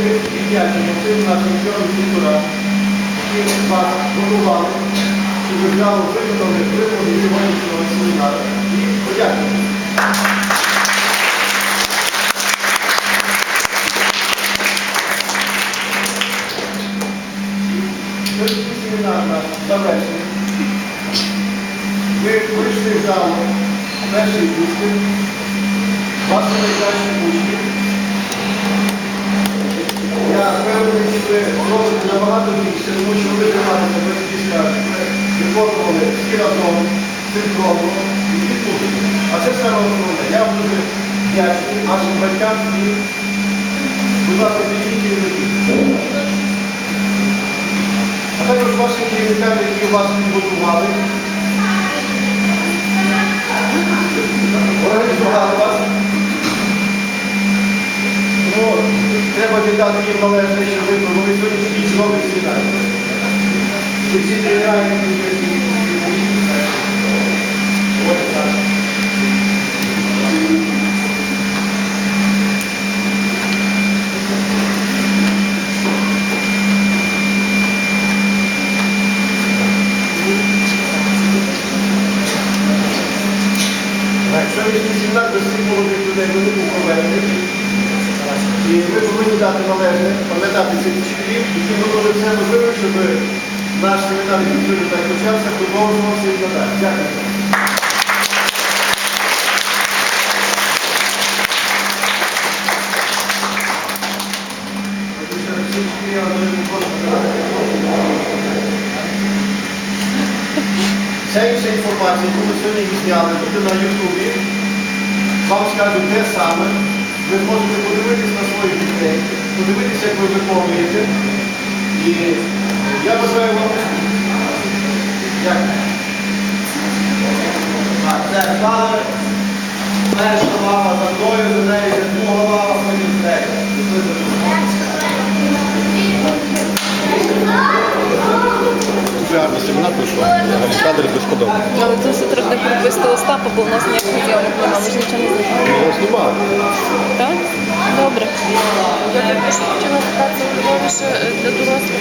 вдячні цим нашим членам культура, які вас готували, щоб ви взяли виконали вимоги сьогоднішнього. І. Ви вийшли в залу перший іспит, ваші найкращі учні. Я впевнений, що ви робите набагато більше, тому що ви тримаєте без скарги, виконували всі разом, синхронно і відпустили. А це саме основне. Я дуже вдячний вашим батькам і, будь ласка, підійдіть і. А також вашим керівникам, які вас підготували, організували вас. Тому треба віддати їм належне, що ви провели сьогодні такий чудовий семінар. Ви всі тренера, які ви Ось так. Так, Сьогоднішній семінар без молодих людей ви не був проведений. І ми повинні дати належне, пам'ятати цих вчителів, які зробили все можливе, щоб наш семінар, який сьогодні так почався, продовжувався і надалі. Дякую. Вся інша інформація, яку ми сьогодні відзняли, буде на Ютубі. Вам скажуть те саме. Ви зможете подивитись на своїх дітей, подивитися, як ви виконуєте. І я бажаю вам. Дякую. Так, це стали. Перша лава за мною, за нею йде друга лава, потім третя. Дуже гарний семінар пройшов. Взагалі кадри безподобні. Але тут все треба прописати Остапа, бо в нас ніяких зйомок немає, ми ж нічого не знаємо. Знімали. Так? Добре. Я також хотіла питати, що для дорослих